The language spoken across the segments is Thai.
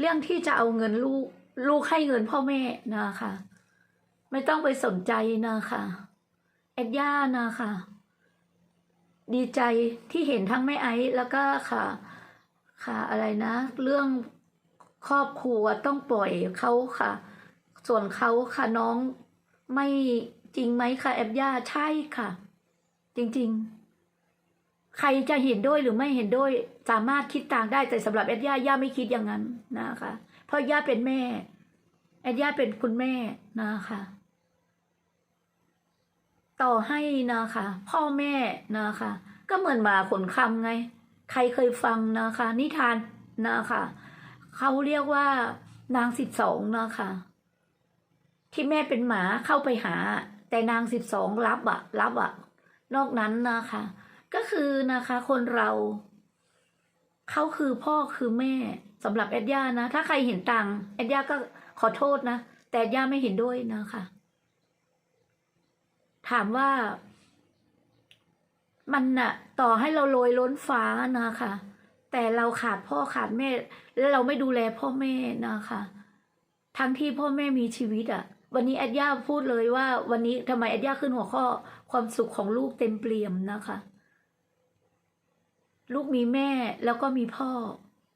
เรื่องที่จะเอาเงินลูก ลูกให้เงินพ่อแม่นะคะ ไม่ต้องไปสนใจนะคะแอดย่านะคะ ดีใจที่เห็นทั้งแม่ไอซ์แล้วก็ค่ะ ค่ะอะไรนะ เรื่องครอบครัวต้องปล่อยเขาค่ะ ส่วนเขาค่ะน้องไม่จริงไหมคะแอบย่าใช่ค่ะ จริง ๆ ใครจะเห็นด้วยหรือไม่เห็นด้วยสามารถคิดต่างได้แต่สำหรับแอดย่าย่าไม่คิดอย่างนั้นนะคะ เพราะย่าเป็นแม่แอดย่าเป็นคุณแม่นะคะ ต่อให้นะคะ พ่อแม่นะคะ ก็เหมือนหมาขนคำไง ใครเคยฟังนะคะ นิทานนะคะเขาเรียกว่านางสิบสองนะคะ ที่แม่เป็นหมาเข้าไปหา แต่นางสิบสองรับอะรับอะนอกนั้นนะคะ ก็คือนะคะคนเราเขาคือพ่อคือแม่สำหรับแอดย่านะ ถ้าใครเห็นต่างแอดย่าก็ขอโทษนะ แต่แอดย่าไม่เห็นด้วยนะคะ ถามว่า มันน่ะ ต่อให้เราโรยล้นฟ้านะคะ แต่เราขาดพ่อขาดแม่ แล้วเราไม่ดูแลพ่อแม่นะคะ ทั้งที่พ่อแม่มีชีวิตอะ่ะ วันนี้แอดย่าพูดเลยว่า วันนี้ทำไมแอดย่าขึ้นหัวข้อ ความสุขของลูกเต็มเปี่ยมนะคะ ลูกมีแม่แล้วก็มีพ่อ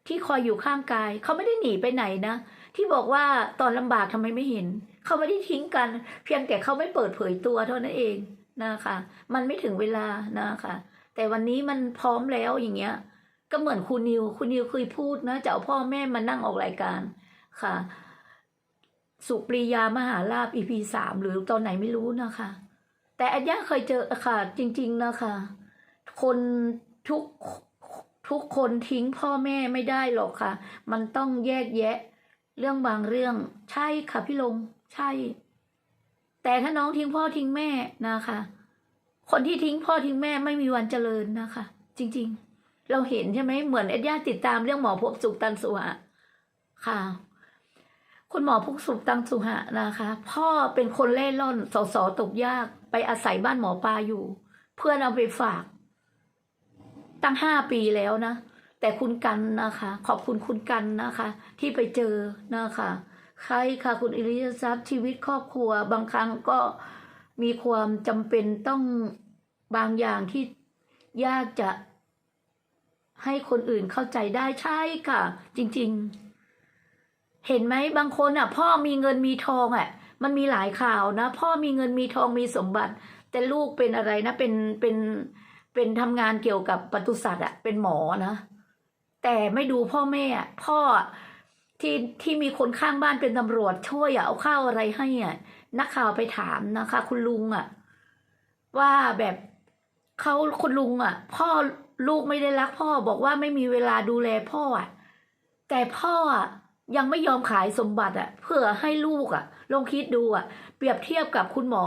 ที่คอยอยู่ข้างกาย เขาไม่ได้หนีไปไหนนะ ที่บอกว่าตอนลำบากทำไมไม่เห็น เขาไม่ได้ทิ้งกัน เพียงแต่เขาไม่เปิดเผยตัวเท่านั้นเองนะคะ มันไม่ถึงเวลานะคะ แต่วันนี้มันพร้อมแล้วอย่างเงี้ย ก็เหมือนคุณนิว คุณนิวเคยพูดนะจะเอาพ่อแม่มานั่งออกรายการค่ะ สุปรียามหาลาบ EP สามหรือตอนไหนไม่รู้นะคะ แต่อัญญาเคยเจอค่ะ จริง ๆนะคะ คน ทุกทุกคนทิ้งพ่อแม่ไม่ได้หรอกค่ะ มันต้องแยกแยะ เรื่องบางเรื่อง ใช่ค่ะพี่ลง ใช่ แต่ถ้าน้องทิ้งพ่อทิ้งแม่นะคะ คนที่ทิ้งพ่อทิ้งแม่ไม่มีวันเจริญนะคะ จริง ๆ เราเห็นใช่ไหมเหมือนเอ็ดย่าติดตามเรื่องหมอพบสุขตันสุหะค่ะ คุณหมอพบสุขตันสุหะนะคะ พ่อเป็นคนเล่ร่อนสอสอตกยากไปอาศัยบ้านหมอปลาอยู่ เพื่อนเอาไปฝาก ตั้งห้าปีแล้วนะ แต่คุณกันนะคะ ขอบคุณคุณกันนะคะ ที่ไปเจอนะคะ ใครค่ะคุณอิริยทรัพย์ชีวิตครอบครัว บางครั้งก็มีความจำเป็นต้องบางอย่างที่ยากจะให้คนอื่นเข้าใจได้ใช่ค่ะ จริงๆ เห็นไหมบางคนอะ พ่อมีเงินมีทองอะ มันมีหลายข่าวนะ พ่อมีเงินมีทองมีสมบัติ แต่ลูกเป็นอะไรนะเป็นเป็น เป็นทำงานเกี่ยวกับปศุสัตว์อะเป็นหมอนะ แต่ไม่ดูพ่อแม่พ่อที่ที่มีคนข้างบ้านเป็นตำรวจช่วยอะเอาข้าวอะไรให้อะนักข่าวไปถามนะคะ คุณลุงอะว่าแบบเขาคุณลุงอะพ่อลูกไม่ได้รักพ่อบอกว่าไม่มีเวลาดูแลพ่ออะแต่พ่ออะยังไม่ยอมขายสมบัติอะเพื่อให้ลูกอะลองคิดดูอะเปรียบเทียบกับคุณหมอ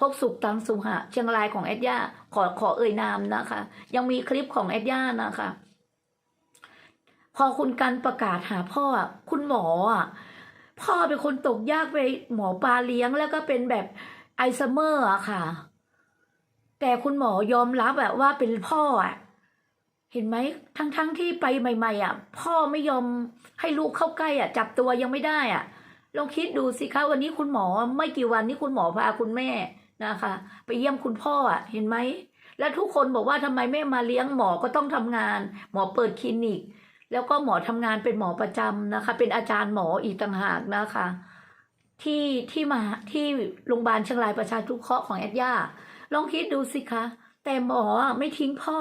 พบสุขตังสุหะเชียงรายของแอดย่าขอขอเอ่ยนามนะคะ ยังมีคลิปของแอดย่านะคะ พอคุณกันประกาศหาพ่อคุณหมออะพ่อเป็นคนตกยากไปหมอปลาเลี้ยงแล้วก็เป็นแบบไอซ์เมอร์อะค่ะ แต่คุณหมอยอมรับอะว่าเป็นพ่ออะเห็นไหมทั้งๆทที่ไปใหม่ ๆอะพ่อไม่ยอมให้ลูกเข้าใกล้อะจับตัวยังไม่ได้อะลองคิดดูสิคะวันนี้คุณหมอไม่กี่วันนี้คุณหมอพาคุณแม่ นะคะ ไปเยี่ยมคุณพ่ออะเห็นไหมแล้วทุกคนบอกว่าทำไมไม่มาเลี้ยงหมอก็ต้องทำงาน หมอเปิดคลินิก แล้วก็หมอทำงานเป็นหมอประจำนะคะ เป็นอาจารย์หมออีกต่างหากนะคะ ที่ที่มาที่โรงพยาบาลเชียงรายประชาทุเคราะห์ของแอดย่าลองคิดดูสิคะ แต่หมอไม่ทิ้งพ่อ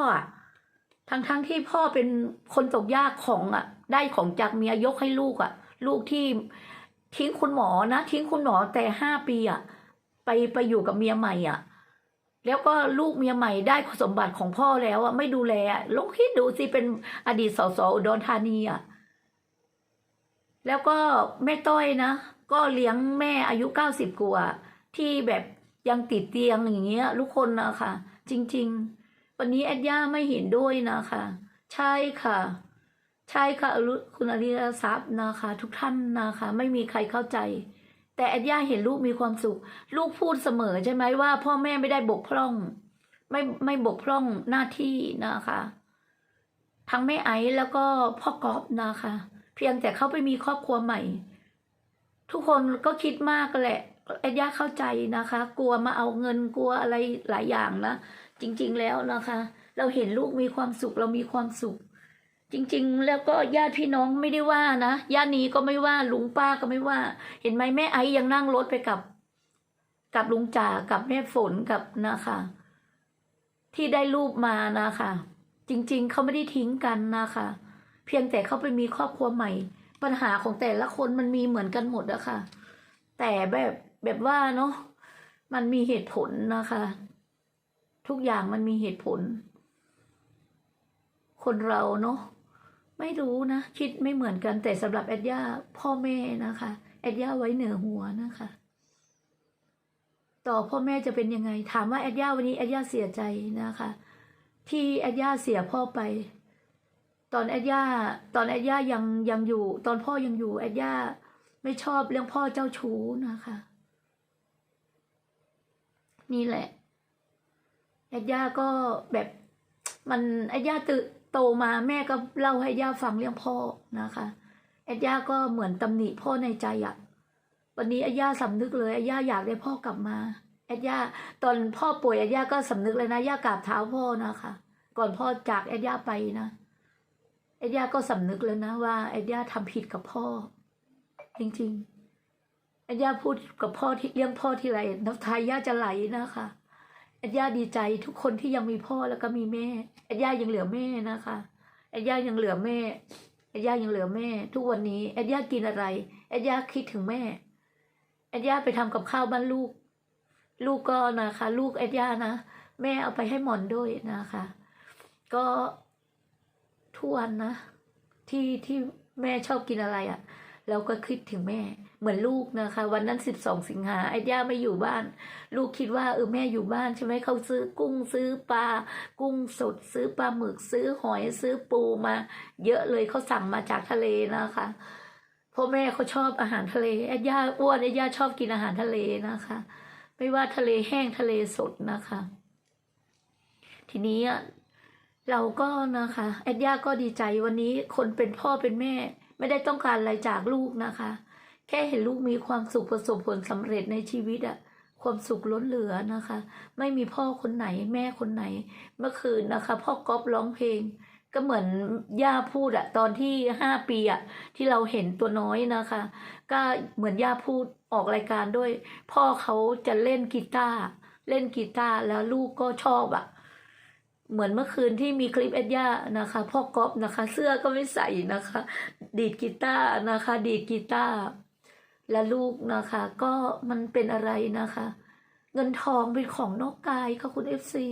ทั้งทั้งที่พ่อเป็นคนตกยากของอะ ได้ของจากเมียยกให้ลูกอะ ลูกที่ทิ้งคุณหมอนะ ทิ้งคุณหมอแต่ห้าปีอะ ไปไปอยู่กับเมียใหม่อะ แล้วก็ลูกเมียใหม่ได้สมบัติของพ่อแล้วอะไม่ดูแลลองคิดดูสิเป็นอดีตสสอุดรธานีอะแล้วก็แม่ต้อยนะ ก็เลี้ยงแม่อายุเก้าสิบกว่าที่แบบยังติดเตียงอย่างเงี้ยทุกคนนะคะจริง ๆ วันนี้แอดย่าไม่เห็นด้วยนะคะ ใช่ค่ะ ใช่ค่ะคุณอริยทรัพย์นะคะ ทุกท่านนะคะ ไม่มีใครเข้าใจ แต่แอดย่าเห็นลูกมีความสุข ลูกพูดเสมอใช่ไหมว่า พ่อแม่ไม่ได้บกพร่อง ไม่ไม่บกพร่องหน้าที่นะคะ ทั้งแม่ไอซ์แล้วก็พ่อกอฟนะคะ เพียงแต่เขาไปมีครอบครัวใหม่ ทุกคนก็คิดมากแหละแอดย่าเข้าใจนะคะ กลัวมาเอาเงินกลัวอะไรหลายอย่างนะจริง ๆแล้วนะคะ เราเห็นลูกมีความสุขเรามีความสุข จริง ๆ แล้วก็ญาติพี่น้องไม่ได้ว่านะญาตินี้ก็ไม่ว่าลุงป้าก็ไม่ว่า เห็นไหมแม่ไอยังนั่งรถไปกับ กับลุงจ่ากับแม่ฝนกับนะคะที่ได้รูปมานะคะ จริง ๆเขาไม่ได้ทิ้งกันนะคะ เพียงแต่เขาไปมีครอบครัวใหม่ ปัญหาของแต่ละคนมันมีเหมือนกันหมดอะค่ะ แต่แบบแบบว่าเนาะมันมีเหตุผลนะคะ ทุกอย่างมันมีเหตุผล คนเราเนาะ ไม่รู้นะคิดไม่เหมือนกันแต่สำหรับแอดย่าพ่อแม่นะคะแอดย่าไว้เหนือหัวนะคะ ต่อพ่อแม่จะเป็นยังไง ถามว่าแอดย่าวันนี้แอดย่าเสียใจนะคะ ที่แอดย่าเสียพ่อไป ตอนแอดย่าตอนแอดย่ายังยังอยู่ ตอนพ่อยังอยู่แอดย่าไม่ชอบเรื่องพ่อเจ้าชู้นะคะ นี่แหละแอดย่าก็แบบมันแอดย่าตือ โตมาแม่ก็เล่าให้ย่าฟังเรื่องพ่อนะคะแอดย่าก็เหมือนตำหนิพ่อในใจอะวันนี้แอดย่าสำนึกเลยแอดย่าอยากได้พ่อกลับมาแอดย่าตอนพ่อป่วยแอดย่าก็สำนึกเลยนะย่ากราบเท้าพ่อนะคะ ก่อนพ่อจากแอดย่าไปนะแอดย่าก็สำนึกเลยนะว่าแอดย่าทำผิดกับพ่อ จริงๆแอดย่าพูดกับพ่อที่เลี้ยงพ่อที่ไรน้ำตาย่าจะไหลนะคะ แอดย่าดีใจทุกคนที่ยังมีพ่อแล้วก็มีแม่แอดย่ายังเหลือแม่นะคะแอดย่ายังเหลือแม่แอดย่ายังเหลือแม่ ทุกวันนี้แอดย่ากินอะไรแอดย่าคิดถึงแม่แอดย่าไปทำกับข้าวบ้านลูก ลูกก็นะคะ ลูกแอดย่านะแม่เอาไปให้หมอนด้วยนะคะ ก็ทุกวันนะ ที่ที่แม่ชอบกินอะไรอะ่ะ เราก็คิดถึงแม่ เหมือนลูกนะคะ วันนั้นสิบสองสิงหาไอ้ย่าไม่อยู่บ้าน ลูกคิดว่าเออแม่อยู่บ้านใช่ไหมเขาซื้อกุ้งซื้อปลากุ้งสดซื้อปลาหมึกซื้อหอยซื้อปูมา เยอะเลยเขาสั่งมาจากทะเลนะคะเพราะแม่เขาชอบอาหารทะเลไอ้ย่าอ้วนไอ้ย่าชอบกินอาหารทะเลนะคะ ไม่ว่าทะเลแห้งทะเลสดนะคะ ทีนี้เราก็นะคะแอดย่าก็ดีใจวันนี้คนเป็นพ่อเป็นแม่ ไม่ได้ต้องการอะไรจากลูกนะคะ แค่เห็นลูกมีความสุขประสบผลสำเร็จในชีวิตอะความสุขล้นเหลือนะคะ ไม่มีพ่อคนไหนแม่คนไหน เมื่อคืนนะคะ พ่อก๊อฟร้องเพลง ก็เหมือนย่าพูดอะตอนที่ห้าปีอะที่เราเห็นตัวน้อยนะคะ ก็เหมือนย่าพูดออกรายการด้วย พ่อเขาจะเล่นกีตาร์เล่นกีตาร์แล้วลูกก็ชอบอะ เหมือนเมื่อคืนที่มีคลิปเอ็ดย่านะคะ พ่อก๊อฟนะคะ เสื้อก็ไม่ใส่นะคะ ดีดกีตาร์นะคะ ดีดกีตาร์และลูกนะคะ ก็มันเป็นอะไรนะคะ เงินทองเป็นของนอกกายค่ะคุณเอฟซี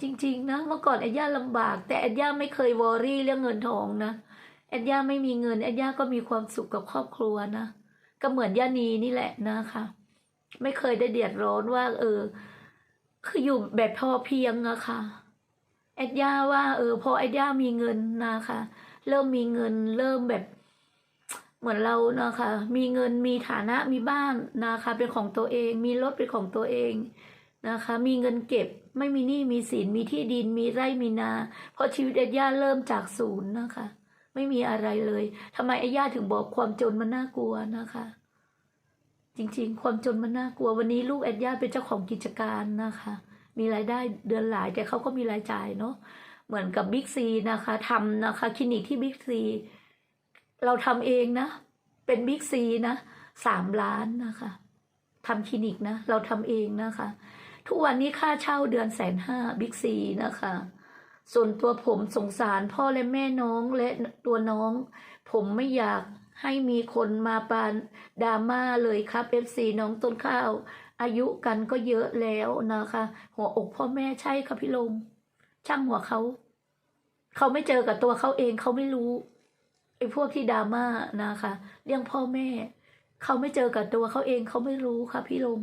จริง ๆ นะเมื่อก่อนแอดย่าลำบาก แต่แอดย่าไม่เคยวอรี่เรื่องเงินทองนะแอดย่าไม่มีเงินแอดย่าก็มีความสุขกับครอบครัวนะก็เหมือนย่านีนี่แหละนะคะ ไม่เคยได้เดือดร้อนว่า เออ คืออยู่แบบพอเพียงอะค่ะ แอดย่าว่า เออพอแอดย่ามีเงินนะคะ เริ่มมีเงินเริ่มแบบ เหมือนเรานะคะ มีเงินมีฐานะมีบ้านนะคะ เป็นของตัวเอง มีรถเป็นของตัวเองนะคะ มีเงินเก็บไม่มีหนี้มีสินมีที่ดินมีไร่มีนา เพราะชีวิตแอดย่าเริ่มจากศูนย์นะคะ ไม่มีอะไรเลยทำไมแอดย่าถึงบอกความจนมันน่ากลัวนะคะ จริงๆ ความจนมันน่ากลัววันนี้ลูกแอดย่าเป็นเจ้าของกิจการนะคะ มีรายได้เดือนหลายแต่เขาก็มีรายจ่ายเนาะเหมือนกับบิ๊กซีนะคะทำนะคะคลินิกที่บิ๊กซีเราทำเองนะ เป็นบิ๊กซีนะสามล้านนะคะทำคลินิกนะ เราทำเองนะคะ ทุกวันนี้ค่าเช่าเดือนแสนห้าบิ๊กซีนะคะ ส่วนตัวผมสงสารพ่อและแม่น้องและตัวน้อง ผมไม่อยาก ให้มีคนมาปานดราม่าเลยครับเอฟซีน้องต้นข้าว อายุกันก็เยอะแล้วนะคะ หัวอกพ่อแม่ใช่ค่ะพี่ลงช่างหัวเขา เขาไม่เจอกับตัวเขาเองเขาไม่รู้ไอ้พวกที่ดราม่านะคะ เรื่องพ่อแม่ เขาไม่เจอกับตัวเขาเองเขาไม่รู้ค่ะพี่ลง